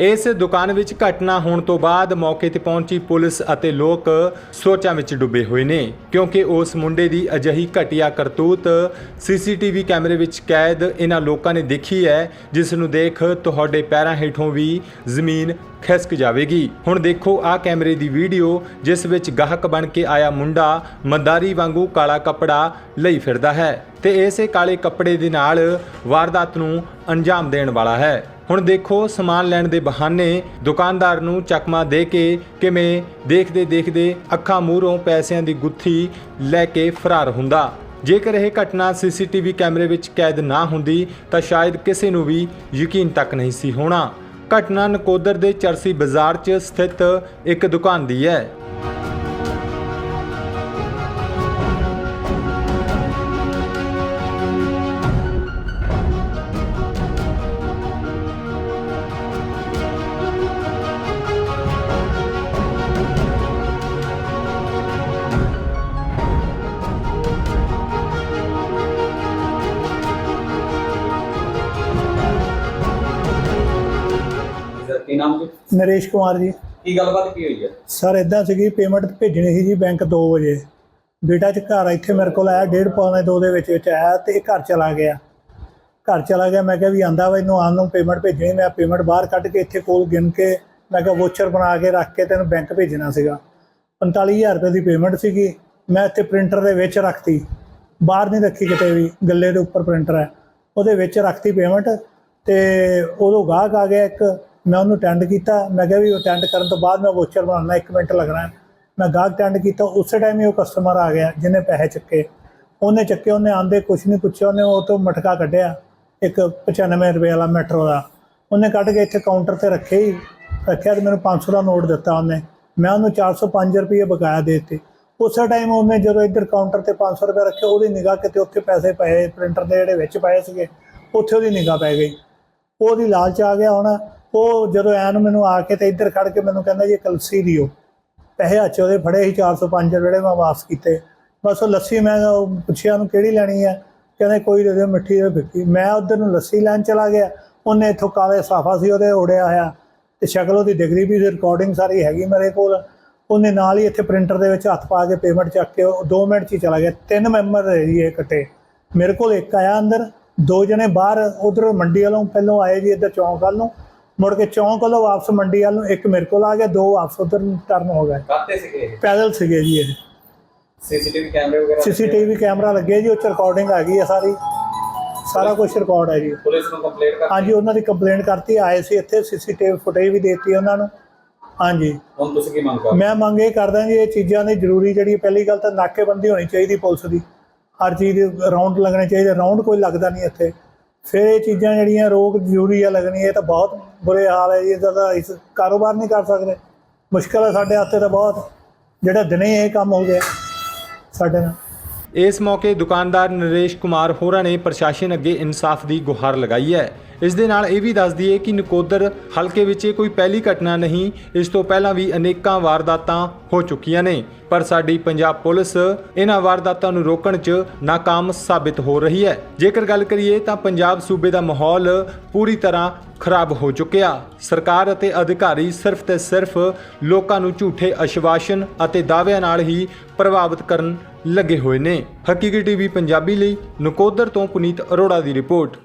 ਇਸ ਦੁਕਾਨ ਵਿੱਚ ਘਟਨਾ ਹੋਣ ਤੋਂ ਬਾਅਦ ਮੌਕੇ ਤੇ ਪਹੁੰਚੀ ਪੁਲਿਸ ਅਤੇ ਲੋਕ ਸੋਚਾਂ ਵਿੱਚ ਡੁੱਬੇ ਹੋਏ ਨੇ, ਕਿਉਂਕਿ ਉਸ ਮੁੰਡੇ ਦੀ ਅਜਿਹੀ ਘਟੀਆ ਕਰਤੂਤ ਸੀਸੀਟੀਵੀ ਕੈਮਰੇ ਵਿੱਚ ਕੈਦ ਇਹਨਾਂ ਲੋਕਾਂ ਨੇ ਦੇਖੀ ਹੈ, ਜਿਸ ਨੂੰ ਦੇਖ ਤੁਹਾਡੇ ਪੈਰਾਂ ਹੇਠੋਂ ਵੀ ਜ਼ਮੀਨ ਖਿਸਕ ਜਾਵੇਗੀ। ਹੁਣ ਦੇਖੋ ਆਹ ਕੈਮਰੇ ਦੀ ਵੀਡੀਓ, ਜਿਸ ਵਿੱਚ ਗਾਹਕ ਬਣ ਕੇ ਆਇਆ ਮੁੰਡਾ ਮੰਦਾਰੀ ਵਾਂਗੂ ਕਾਲਾ ਕੱਪੜਾ ਲਈ ਫਿਰਦਾ ਹੈ ਤੇ ਇਸੇ ਕਾਲੇ ਕੱਪੜੇ ਦੇ ਨਾਲ ਵਾਰਦਾਤ ਨੂੰ ਅੰਜਾਮ ਦੇਣ ਵਾਲਾ ਹੈ। ਹੁਣ ਦੇਖੋ ਸਮਾਨ ਲੈਣ ਦੇ ਬਹਾਨੇ ਦੁਕਾਨਦਾਰ ਨੂੰ ਚਕਮਾ ਦੇ ਕੇ ਕਿਵੇਂ ਦੇਖਦੇ ਦੇਖਦੇ ਅੱਖਾਂ ਮੂਹਰੋਂ ਪੈਸਿਆਂ ਦੀ ਗੁੱਥੀ ਲੈ ਕੇ ਫਰਾਰ ਹੁੰਦਾ। ਜੇਕਰ ਇਹ ਘਟਨਾ ਸੀਸੀਟੀਵੀ ਕੈਮਰੇ ਵਿੱਚ ਕੈਦ ਨਾ ਹੁੰਦੀ, ਤਾਂ ਸ਼ਾਇਦ ਕਿਸੇ ਨੂੰ ਵੀ ਯਕੀਨ ਤੱਕ ਨਹੀਂ ਸੀ ਹੋਣਾ। ਘਟਨਾ ਨਕੋਦਰ ਦੇ ਚਰਸੀ ਬਾਜ਼ਾਰ 'ਚ ਸਥਿਤ ਇੱਕ ਦੁਕਾਨ ਦੀ ਹੈ। ਕੀ ਨਾਮ ਜੀ? ਨਰੇਸ਼ ਕੁਮਾਰ ਜੀ। ਕੀ ਗੱਲਬਾਤ ਕੀ ਹੋਈ ਹੈ? ਸਰ ਇਦਾਂ ਸੀਗੀ ਪੇਮੈਂਟ ਭੇਜਣੀ ਸੀ ਜੀ ਬੈਂਕ 2 ਵਜੇ। ਬੇਟਾ ਚ ਘਰ ਇੱਥੇ ਮੇਰੇ ਕੋਲ ਆਇਆ ਡੇਢ ਪੌਣੇ 2 ਦੇ ਵਿੱਚ ਵਿੱਚ ਆਇਆ ਤੇ ਇਹ ਘਰ ਚਲਾ ਗਿਆ। ਘਰ ਚਲਾ ਗਿਆ ਮੈਂ ਕਿਹਾ ਵੀ ਆਂਦਾ ਵਾ ਇਹਨੂੰ ਆਉਣ ਨੂੰ ਪੇਮੈਂਟ ਭੇਜਣੀ ਮੈਂ ਪੇਮੈਂਟ ਬਾਹਰ ਕੱਢ ਕੇ ਇੱਥੇ ਕੋਲ ਗਿਣ ਕੇ ਮੈਂ ਕਿਹਾ ਵੋਚਰ ਬਣਾ ਕੇ ਰੱਖ ਕੇ ਤੈਨੂੰ ਬੈਂਕ ਭੇਜਣਾ ਸੀਗਾ। 45000 ਰੁਪਏ ਦੀ ਪੇਮੈਂਟ ਸੀਗੀ ਮੈਂ ਇੱਥੇ ਪ੍ਰਿੰਟਰ ਦੇ ਵਿੱਚ ਰੱਖਤੀ। ਬਾਹਰ ਨਹੀਂ ਰੱਖੀ ਕਿਤੇ ਵੀ ਗੱਲੇ ਦੇ ਉੱਪਰ ਪ੍ਰਿੰਟਰ ਹੈ। ਉਹਦੇ ਵਿੱਚ ਰੱਖਤੀ ਪੇਮੈਂਟ ਤੇ ਉਦੋਂ ਗਾਹਕ ਆ ਗਿਆ ਇੱਕ ਮੈਂ ਉਹਨੂੰ ਅਟੈਂਡ ਕੀਤਾ। ਮੈਂ ਕਿਹਾ ਵੀ ਅਟੈਂਡ ਕਰਨ ਤੋਂ ਬਾਅਦ ਮੈਂ ਵੋਚਰ ਬਣਾਉਣਾ 1 ਮਿੰਟ ਲੱਗਣਾ। ਮੈਂ ਗਾਹਕ ਅਟੈਂਡ ਕੀਤਾ, ਉਸੇ ਟਾਈਮ ਹੀ ਉਹ ਕਸਟਮਰ ਆ ਗਿਆ, ਜਿਹਨੇ ਪੈਸੇ ਚੱਕੇ। ਉਹਨੇ ਚੱਕੇ, ਉਹਨੇ ਆਂਦੇ ਕੁਛ ਨਹੀਂ ਪੁੱਛਿਆ, ਉਹਨੇ ਉਹ ਤੋਂ ਮਟਕਾ ਕੱਢਿਆ, ਇੱਕ 95 ਰੁਪਏ ਵਾਲਾ ਮੈਟਰੋ ਦਾ। ਉਹਨੇ ਕੱਢ ਕੇ ਇੱਥੇ ਕਾਊਂਟਰ ਤੇ ਰੱਖੇ ਹੀ। ਰੱਖਿਆ ਤੇ ਮੈਨੂੰ 500 ਦਾ ਨੋਟ ਦਿੱਤਾ ਉਹਨੇ। ਮੈਂ ਉਹਨੂੰ 405 ਰੁਪਏ ਬਕਾਇਆ ਦੇ ਦਿੱਤੇ। ਉਸੇ ਟਾਈਮ ਉਹਨੇ ਜਦੋਂ ਇੱਧਰ ਕਾਊਂਟਰ ਤੇ 500 ਰੁਪਏ ਰੱਖੇ, ਉਹਦੀ ਨਿਗਾਹ ਕਿਤੇ ਉੱਥੇ ਪੈਸੇ ਪਏ ਪ੍ਰਿੰਟਰ ਦੇ ਜਿਹੜੇ ਵਿੱਚ ਪਏ ਸੀਗੇ, ਉੱਥੇ ਉਹਦੀ ਨਿਗਾਹ ਪੈ ਗਈ। ਉਹਦੀ ਲਾਲਚ ਆ ਗਿਆ ਹੁਣ। ਉਹ ਜਦੋਂ ਐਨ ਮੈਨੂੰ ਆ ਕੇ ਤੇ ਇੱਧਰ ਖੜ ਕੇ ਮੈਨੂੰ ਕਹਿੰਦਾ ਜੀ ਕਲਸੀ ਦਿਓ। ਪੈਸੇ ਹੱਥ ਉਹਦੇ ਫੜੇ ਸੀ 405 ਜਿਹੜੇ ਮੈਂ ਵਾਪਸ ਕੀਤੇ। ਬਸ ਉਹ ਲੱਸੀ ਮੈਂ ਪੁੱਛਿਆ ਉਹਨੂੰ ਕਿਹੜੀ ਲੈਣੀ ਹੈ ਕਹਿੰਦੇ ਕੋਈ ਦੇ ਦਿਓ, ਮਿੱਠੀ ਦੇ ਫਿੱਕੀ ਮੈਂ ਉਧਰ ਨੂੰ ਲੱਸੀ ਲੈਣ ਚਲਾ ਗਿਆ। ਉਹਨੇ ਇੱਥੋਂ ਕਾਲੇ ਸਾਫਾ ਸੀ, ਉਹਦੇ ਉੜਿਆ ਹੋਇਆ। ਤੇ ਸ਼ਕਲ ਉਹਦੀ ਡਿਗਰੀ ਵੀ ਰਿਕਾਰਡਿੰਗ ਸਾਰੀ ਹੈਗੀ ਮੇਰੇ ਕੋਲ। ਉਹਨੇ ਨਾਲ ਹੀ ਇੱਥੇ ਪ੍ਰਿੰਟਰ ਦੇ ਵਿੱਚ ਹੱਥ ਪਾ ਕੇ ਪੇਮੈਂਟ ਚੱਕ ਕੇ ਉਹ 2 ਮਿੰਟ 'ਚ ਹੀ ਚਲਾ ਗਿਆ। ਤਿੰਨ ਮੈਂਬਰ ਹੈ ਜੀ ਇਹ ਇਕੱਠੇ। ਮੇਰੇ ਕੋਲ ਇੱਕ ਆਇਆ ਅੰਦਰ। ਦੋ ਜਣੇ ਬਾਹਰ, ਉਧਰ ਮੰਡੀ ਵੱਲੋਂ ਪਹਿਲੋਂ ਆਏ ਜੀ ਇੱਧਰ ਚੌਂਕ ਵੱਲ ਨੂੰ। ਮੁੜ ਕੇ ਚੌਂਕ ਵੱਲੋਂ ਵਾਪਸ ਮੰਡੀ ਵੱਲ ਨੂੰ ਇੱਕ ਮੇਰੇ ਕੋਲ ਆ ਗਿਆ ਦੋ ਵਾਪਸ ਉਧਰ ਟਰਨ ਹੋ ਗਏ। ਕਾਤੇ ਸੀਗੇ ਪੈਦਲ ਸੀਗੇ ਜੀ ਇਹ। ਸੀਸੀਟੀਵੀ ਕੈਮਰੇ ਵਗੈਰਾ ਸੀਸੀਟੀਵੀ ਕੈਮਰਾ ਲੱਗੇ ਜੀ ਉਹ 'ਚ ਰਿਕਾਰਡਿੰਗ ਆ ਗਈ ਹੈ ਸਾਰੀ। ਸਾਰਾ ਕੁਝ ਰਿਕਾਰਡ ਹੈ ਜੀ। ਪੁਲਿਸ ਨੂੰ ਕੰਪਲੇਂਟ ਕਰ ਹਾਂਜੀ ਉਹਨਾਂ ਦੀ ਕੰਪਲੇਂਟ ਕਰਤੀ ਆਏ ਸੀ ਇੱਥੇ ਸੀਸੀਟੀਵੀ ਫੁਟੇਜ ਵੀ ਦੇਤੀ ਉਹਨਾਂ ਨੂੰ। ਹਾਂਜੀ। ਹੁਣ ਤੁਸੀਂ ਕੀ ਮੰਗ ਮੈਂ ਮੰਗ ਇਹ ਕਰਦਾ ਜੀ ਇਹ ਚੀਜ਼ਾਂ ਦੀ ਜ਼ਰੂਰੀ ਜਿਹੜੀ ਪਹਿਲੀ ਗੱਲ ਤਾਂ ਨਾਕੇਬੰਦੀ ਹੋਣੀ ਚਾਹੀਦੀ ਪੁਲਿਸ ਦੀ। ਹਰ ਚੀਜ਼ ਦੇ ਰਾਉਂਡ ਲੱਗਣੇ ਚਾਹੀਦੇ ਰਾਉਂਡ ਕੋਈ ਲੱਗਦਾ ਨਹੀਂ ਇੱਥੇ। ਫਿਰ ਇਹ ਚੀਜ਼ਾਂ ਜਿਹੜੀਆਂ ਰੋਕ ਜ਼ਰੂਰੀ ਆ ਲੱਗਣੀ, ਇਹ ਤਾਂ ਬਹੁਤ ਬੁਰੇ ਹਾਲ ਹੈ ਜੀ, ਇਹਦਾ ਤਾਂ ਇਸ ਕਾਰੋਬਾਰ ਨਹੀਂ ਕਰ ਸਕਦੇ। ਮੁਸ਼ਕਲ ਹੈ ਸਾਡੇ ਹੱਥੇ ਤਾਂ ਬਹੁਤ, ਜਿਹੜਾ ਦਿਨੇ ਇਹ ਕੰਮ ਹੋ ਗਿਆ ਸਾਡੇ ਨਾਲ। ਇਸ ਮੌਕੇ ਦੁਕਾਨਦਾਰ ਨਰੇਸ਼ ਕੁਮਾਰ ਹੋਰਾਂ ਨੇ ਪ੍ਰਸ਼ਾਸਨ ਅੱਗੇ ਇਨਸਾਫ ਦੀ ਗੁਹਾਰ ਲਗਾਈ ਹੈ। ਇਸ ਦੇ ਨਾਲ ਇਹ ਵੀ ਦੱਸਦੀ ਹੈ ਕਿ ਨਕੋਦਰ ਹਲਕੇ ਵਿੱਚ ਕੋਈ ਪਹਿਲੀ ਘਟਨਾ ਨਹੀਂ, ਇਸ ਤੋਂ ਪਹਿਲਾਂ ਵੀ ਅਨੇਕਾਂ ਵਾਰਦਾਤਾਂ ਹੋ ਚੁੱਕੀਆਂ ਨੇ। ਪਰ ਸਾਡੀ ਪੰਜਾਬ ਪੁਲਿਸ ਇਹਨਾਂ ਵਾਰਦਾਤਾਂ ਨੂੰ ਰੋਕਣ 'ਚ ناکਾਮ ਸਾਬਿਤ ਹੋ ਰਹੀ ਹੈ। ਜੇਕਰ ਗੱਲ ਕਰੀਏ ਤਾਂ ਪੰਜਾਬ ਸੂਬੇ ਦਾ ਮਾਹੌਲ ਪੂਰੀ ਤਰ੍ਹਾਂ ਖਰਾਬ ਹੋ ਚੁੱਕਿਆ। ਸਰਕਾਰ ਅਤੇ ਅਧਿਕਾਰੀ ਸਿਰਫ ਤੇ ਸਿਰਫ ਲੋਕਾਂ ਨੂੰ ਝੂਠੇ ਅਸ਼ਵਾਸ਼ਨ ਅਤੇ ਦਾਅਵਿਆਂ ਨਾਲ ਹੀ ਪ੍ਰਭਾਵਿਤ ਕਰਨ ਲੱਗੇ ਹੋਏ ਨੇ। ਹਕੀਕੀ ਟੀਵੀ ਪੰਜਾਬੀ ਲਈ ਨਕੋਦਰ ਤੋਂ ਪੁਨੀਤ ਅਰੋੜਾ ਦੀ ਰਿਪੋਰਟ।